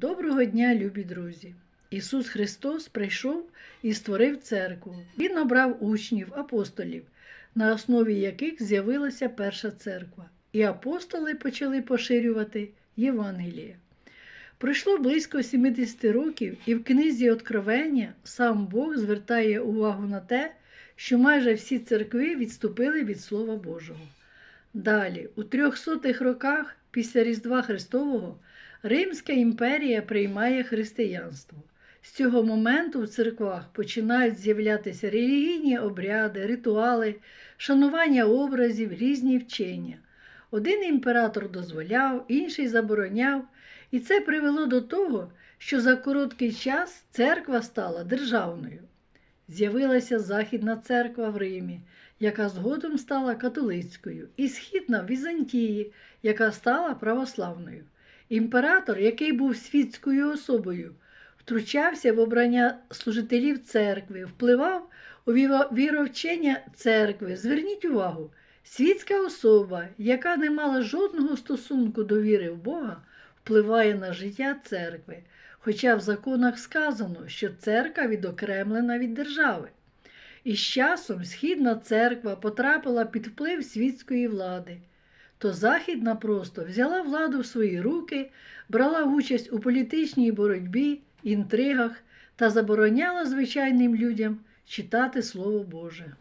Доброго дня, любі друзі! Ісус Христос прийшов і створив церкву. Він обрав учнів, апостолів, на основі яких з'явилася перша церква, і апостоли почали поширювати Євангеліє. Пройшло близько 70 років, і в книзі Откровення сам Бог звертає увагу на те, що майже всі церкви відступили від Слова Божого. Далі, у 300-х роках після Різдва Христового, Римська імперія приймає християнство. З цього моменту в церквах починають з'являтися релігійні обряди, ритуали, шанування образів, різні вчення. Один імператор дозволяв, інший забороняв, і це привело до того, що за короткий час церква стала державною. З'явилася Західна церква в Римі, яка згодом стала католицькою, і східна Візантії, яка стала православною. Імператор, який був світською особою, втручався в обрання служителів церкви, впливав у віровчення церкви. Зверніть увагу, світська особа, яка не мала жодного стосунку до віри в Бога, впливає на життя церкви. Хоча в законах сказано, що церква відокремлена від держави. І з часом Східна церква потрапила під вплив світської влади, то Західна просто взяла владу в свої руки, брала участь у політичній боротьбі, інтригах та забороняла звичайним людям читати Слово Боже.